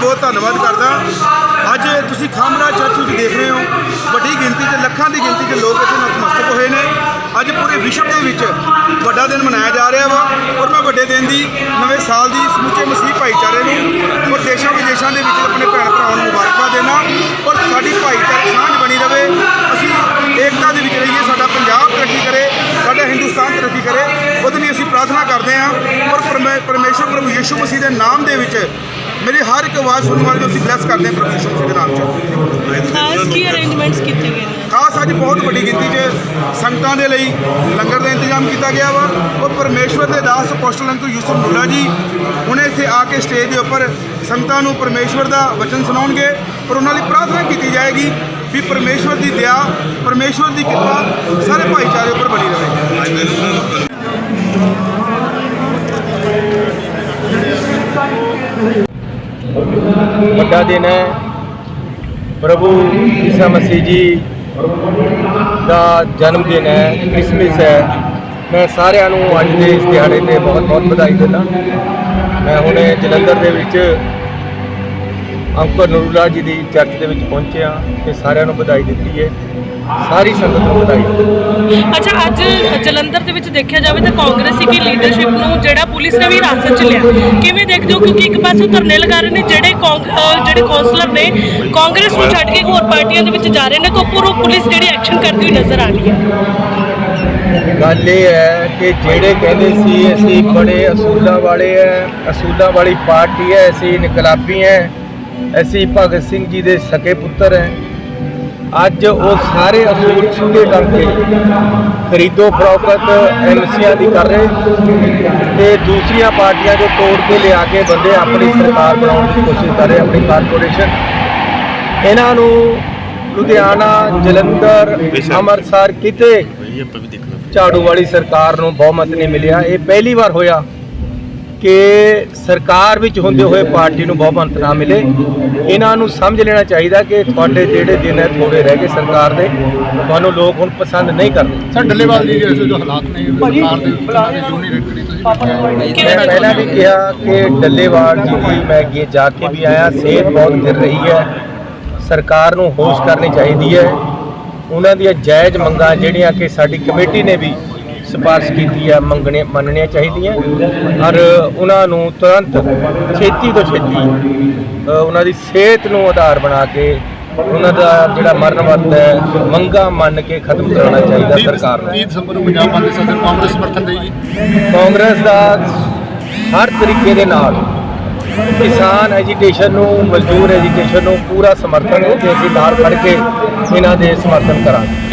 ਬਹੁਤ ਧੰਨਵਾਦ ਕਰਦਾ। ਅੱਜ ਤੁਸੀਂ ਖਾਮਰਾ ਚਰਚ ਵਿੱਚ ਦੇਖ ਰਹੇ ਹੋ। ਵੱਡੀ ਗਿਣਤੀ 'ਚ, ਲੱਖਾਂ ਦੀ ਗਿਣਤੀ 'ਚ ਲੋਕ ਇੱਥੇ ਨਤਮਸਤਕ ਹੋਏ ਨੇ। ਅੱਜ ਪੂਰੇ ਵਿਸ਼ਵ ਦੇ ਵਿੱਚ ਵੱਡਾ ਦਿਨ ਮਨਾਇਆ ਜਾ ਰਿਹਾ ਵਾ ਔਰ ਮੈਂ ਵੱਡੇ ਦਿਨ ਦੀ, ਨਵੇਂ ਸਾਲ ਦੀ ਸਮੁੱਚੇ ਮਸੀਹ ਭਾਈਚਾਰੇ ਨੂੰ ਔਰ ਦੇਸ਼ਾਂ ਵਿਦੇਸ਼ਾਂ ਦੇ ਵਿੱਚ ਆਪਣੇ ਭੈਣ ਭਰਾਵਾਂ ਨੂੰ ਮੁਬਾਰਕਬਾਦ ਦੇਣਾ ਔਰ ਸਾਡੀ ਭਾਈਚਾਰਕ ਸਾਂਝ ਬਣੀ ਰਵੇ। ਅਸੀਂ ਏਕਤਾ ਦੇ ਵਿੱਚ ਰਹੀਏ, ਸਾਡਾ ਪੰਜਾਬ ਤਰੱਕੀ ਕਰੇ, ਸਾਡਾ ਹਿੰਦੁਸਤਾਨ ਤਰੱਕੀ ਕਰੇ। ਉਹਦੇ ਲਈ ਅਸੀਂ ਪ੍ਰਾਰਥਨਾ ਕਰਦੇ ਹਾਂ ਔਰ ਪਰਮੇ- ਪਰਮੇਸ਼ਵਰ ਪ੍ਰਭੂ ਯਿਸੂ ਮਸੀਹ ਦੇ ਨਾਮ ਦੇ ਵਿੱਚ ਮੇਰੀ ਹਰ ਇੱਕ ਆਵਾਜ਼ ਸੁਣਨ ਵਾਲੇ ਨੂੰ ਅਸੀਂ ਬਲੈਸ ਕਰਦੇ ਹਾਂ ਪ੍ਰਭੂ ਯਿਸੂ ਮਸੀਹ ਦੇ ਨਾਮ 'ਚ। ਖਾਸ ਕੀ ਅਰੇਂਜਮੈਂਟਸ ਕੀਤੇ ਗਏ ਨੇ ਖਾਸ ਅੱਜ ਬਹੁਤ ਵੱਡੀ ਗਿਣਤੀ 'ਚ ਸੰਗਤਾਂ ਦੇ ਲਈ ਲੰਗਰ ਦਾ ਇੰਤਜ਼ਾਮ ਕੀਤਾ ਗਿਆ ਵਾ। ਉਹ ਪਰਮੇਸ਼ਵਰ ਦੇ ਦਾਸ ਅਪੋਸਟਲ ਅੰਕਲ ਯੂਸਫ ਮੁੱਲਾ ਜੀ ਹੁਣੇ ਇੱਥੇ ਆ ਕੇ ਸਟੇਜ ਦੇ ਉੱਪਰ ਸੰਗਤਾਂ ਨੂੰ ਪਰਮੇਸ਼ਵਰ ਦਾ ਵਚਨ ਸੁਣਾਉਣਗੇ ਔਰ ਉਹਨਾਂ ਲਈ ਪ੍ਰਾਰਥਨਾ ਕੀਤੀ ਜਾਏਗੀ ਵੀ ਪਰਮੇਸ਼ਵਰ ਦੀ ਦਇਆ ਪਰਮੇਸ਼ਵਰ ਦੀ ਕਿਰਪਾ ਸਾਰੇ ਭਾਈਚਾਰੇ ਉੱਪਰ ਬਣੀ ਰਹੇ। ਵੱਡਾ ਦਿਨ ਹੈ। ਪ੍ਰਭੂ ਈਸਾ ਮਸੀਹ ਜੀ ਦਾ ਜਨਮ ਦਿਨ ਹੈ, ਕ੍ਰਿਸਮਸ ਹੈ। ਮੈਂ ਸਾਰਿਆਂ ਨੂੰ ਅੱਜ ਦੇ ਇਸ ਦਿਹਾੜੇ ਤੇ ਬਹੁਤ ਬਹੁਤ ਵਧਾਈ ਦਿੰਦਾ। ਮੈਂ ਹੁਣੇ ਜਲੰਧਰ ਦੇ ਵਿੱਚ ਅੰਕਰ ਨੂਰੁੱਲਾ ਜੀ ਦੀ ਚਰਚ ਦੇ ਵਿੱਚ ਪਹੁੰਚਿਆ ਤੇ ਸਾਰਿਆਂ ਨੂੰ ਵਧਾਈ ਦਿੱਤੀ ਹੈ। ਸਾਰੀ ਸੰਗਤ ਨੂੰ ਵਧਾਈ ਅੱਛਾ ਅੱਜ ਜਲੰਧਰ ਦੇ ਵਿੱਚ ਦੇਖਿਆ ਜਾਵੇ ਤਾਂ ਕਾਂਗਰਸੀ ਕੀ ਲੀਡਰਸ਼ਿਪ ਨੂੰ ਜਿਹੜਾ ਪੁਲਿਸ ਨੇ ਵੀ ਹਿਰਾਸਤ 'ਚ ਲਿਆ। ਕਿਵੇਂ ਦੇਖਦੇ ਹੋ? ਕਿਉਂਕਿ ਇੱਕ ਪਾਸੇ ਧਰਨੇ ਲਗਾ ਰਹੇ ਨੇ ਜਿਹੜੇ ਜਿਹੜੇ ਕੌਂਸਲਰ ਨੇ ਕਾਂਗਰਸ ਨੂੰ ਛੱਡ ਕੇ ਹੋਰ ਪਾਰਟੀਆਂ ਦੇ ਵਿੱਚ ਜਾ ਰਹੇ ਨੇ ਤਾਂ ਉੱਪਰੋਂ ਪੁਲਿਸ ਜਿਹੜੀ ਐਕਸ਼ਨ ਕਰਦੀ ਹੋਈ ਨਜ਼ਰ ਆ ਰਹੀ ਹੈ। ਗੱਲ ਇਹ ਹੈ ਕਿ ਜਿਹੜੇ ਕਹਿੰਦੇ ਸੀ ਅਸੀਂ ਬੜੇ ਅਸੂਲਾਂ ਵਾਲੇ ਹੈ ਅਸੂਲਾਂ ਵਾਲੀ ਪਾਰਟੀ ਹੈ ਅਸੀਂ ਇਨਕਲਾਬੀ ਹੈ ਅਸੀਂ ਭਗਤ ਸਿੰਘ ਜੀ ਦੇ ਸਕੇ ਪੁੱਤਰ ਹੈ। ਅੱਜ ਉਹ ਸਾਰੇ ਅਸੂਲ ਛੁੱਟੇ ਕਰਕੇ ਖਰੀਦੋ ਫਰੋਖਤ ਐਮਸੀਆਂ ਦੀ ਕਰ ਰਹੇ ਤੇ ਦੂਸਰੀਆਂ ਪਾਰਟੀਆਂ ਜੋ ਤੋੜ ਕੇ ਲਿਆ ਕੇ ਬੰਦੇ ਆਪਣੀ ਸਰਕਾਰ ਬਣਾਉਣ ਦੀ ਕੋਸ਼ਿਸ਼ ਕਰ ਰਹੇ ਆਪਣੀ ਕਾਰਪੋਰੇਸ਼ਨ। ਇਹਨਾਂ ਨੂੰ ਲੁਧਿਆਣਾ ਜਲੰਧਰ ਅੰਮ੍ਰਿਤਸਰ ਕਿਤੇ ਝਾੜੂ ਵਾਲੀ ਸਰਕਾਰ ਨੂੰ ਬਹੁਮਤ ਨਹੀਂ ਮਿਲਿਆ। ਇਹ ਪਹਿਲੀ ਵਾਰ ਹੋਇਆ। ਕਿ ਸਰਕਾਰ ਵਿੱਚ ਹੁੰਦੇ ਹੋਏ ਪਾਰਟੀ ਨੂੰ ਬਹੁਮਤ ਨਾ ਮਿਲੇ। ਇਹਨਾਂ ਨੂੰ ਸਮਝ ਲੈਣਾ ਚਾਹੀਦਾ ਕਿ ਤੁਹਾਡੇ ਜਿਹੜੇ ਦਿਨ ਹੈ ਥੋੜੇ ਰਹਿ ਗਏ ਸਰਕਾਰ ਦੇ। ਤੁਹਾਨੂੰ ਲੋਕ ਹੁਣ ਪਸੰਦ ਨਹੀਂ ਕਰਦੇ। ਸਰ ਡੱਲੇਵਾਲ ਜੀ ਦੇ ਜੋ ਹਾਲਾਤ ਨੇ ਸਰਕਾਰ ਦੇ ਜੂਨੀ ਰੈਕੜੀ ਤੁਸੀਂ ਮੈਂ ਪਹਿਲਾਂ ਵੀ ਕਿਹਾ ਕਿ ਡੱਲੇਵਾਲ ਜੀ ਦੀ ਮੈਂ ਅੱਗੇ ਜਾ ਕੇ ਵੀ ਆਇਆ। ਸਿਹਤ ਬਹੁਤ ਗਿਰ ਰਹੀ ਹੈ। ਸਰਕਾਰ ਨੂੰ ਹੋਸ਼ ਕਰਨੀ ਚਾਹੀਦੀ ਹੈ। ਉਹਨਾਂ ਦੀਆਂ ਜਾਇਜ਼ ਮੰਗਾਂ ਜਿਹੜੀਆਂ ਕਿ ਸਾਡੀ ਕਮੇਟੀ ਨੇ ਵੀ ਸਿਫਾਰਿਸ਼ ਕੀਤੀ ਹੈ ਮੰਗਣੇ ਮੰਨਣੀਆਂ ਚਾਹੀਦੀਆਂ। ਔਰ ਉਹਨਾਂ ਨੂੰ ਤੁਰੰਤ ਛੇਤੀ ਤੋਂ ਛੇਤੀ ਉਹਨਾਂ ਦੀ ਸਿਹਤ ਨੂੰ ਆਧਾਰ ਬਣਾ ਕੇ ਉਹਨਾਂ ਦਾ ਜਿਹੜਾ ਮਰਨ ਵਰਤ ਹੈ ਮੰਗਾਂ ਮੰਨ ਕੇ ਖਤਮ ਕਰਾਉਣਾ ਚਾਹੀਦਾ ਸਰਕਾਰ ਨੂੰ। 30 ਦਸੰਬਰ ਨੂੰ ਪੰਜਾਬ ਦੇ ਸਦਰ ਕਾਂਗਰਸ ਸਮਰਥਨ ਦੇਗੀ ਕਾਂਗਰਸ ਦਾ ਹਰ ਤਰੀਕੇ ਦੇ ਨਾਲ ਕਿਸਾਨ ਐਜੀਟੇਸ਼ਨ ਨੂੰ ਮਜ਼ਦੂਰ ਐਜੀਟੇਸ਼ਨ ਨੂੰ ਪੂਰਾ ਸਮਰਥਨ ਤੇ ਅਸੀਂ ਨਾਲ ਖੜ ਕੇ ਇਹਨਾਂ ਦੇ ਸਮਰਥਨ ਕਰਾਂਗੇ।